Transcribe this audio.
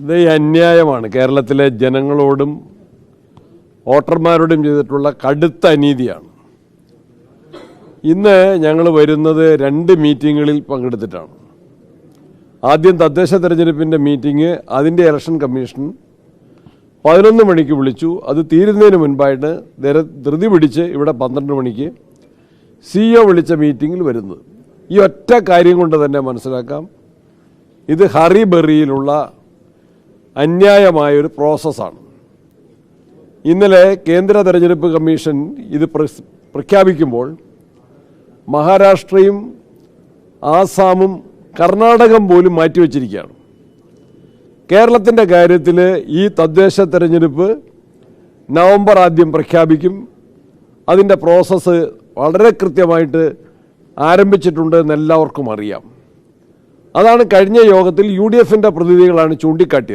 ഇത് അന്യായമാണ്. കേരളത്തിലെ ജനങ്ങളോടും വോട്ടർമാരോടും ചെയ്തിട്ടുള്ള കടുത്ത അനീതിയാണ്. ഇന്ന് ഞങ്ങൾ വരുന്നത് രണ്ട് മീറ്റിങ്ങുകളിൽ പങ്കെടുത്തിട്ടാണ്. ആദ്യം തദ്ദേശ തെരഞ്ഞെടുപ്പിന്റെ മീറ്റിംഗ് അതിന്റെ ഇലക്ഷൻ കമ്മീഷൻ. പതിനൊന്ന് മണിക്ക് വിളിച്ചു. അത് തീരുന്നതിന് മുൻപായിട്ട് ധൃതി പിടിച്ച് ഇവിടെ പന്ത്രണ്ട് മണിക്ക് സി ഒ വിളിച്ച മീറ്റിങ്ങിൽ വരുന്നത്. ഈ ഒറ്റ കാര്യം കൊണ്ട് തന്നെ മനസ്സിലാക്കാം. ഇത് ഹറിബറിയിലുള്ള അന്യായമായൊരു പ്രോസസ്സാണ്. ഇന്നലെ കേന്ദ്ര തെരഞ്ഞെടുപ്പ് കമ്മീഷൻ ഇത് പ്രഖ്യാപിക്കുമ്പോൾ മഹാരാഷ്ട്രയും ആസാമും കർണാടകം പോലും മാറ്റിവെച്ചിരിക്കുകയാണ്. കേരളത്തിന്റെ കാര്യത്തിൽ ഈ തദ്ദേശ തെരഞ്ഞെടുപ്പ് നവംബർ ആദ്യം പ്രഖ്യാപിക്കും. അതിന്റെ പ്രോസസ്സ് വളരെ കൃത്യമായിട്ട് ആരംഭിച്ചിട്ടുണ്ട് എന്ന് എല്ലാവർക്കും അറിയാം. അതാണ് കഴിഞ്ഞ യോഗത്തിൽ യു ഡി എഫിന്റെ പ്രതിനിധികളാണ് ചൂണ്ടിക്കാട്ടിയത്.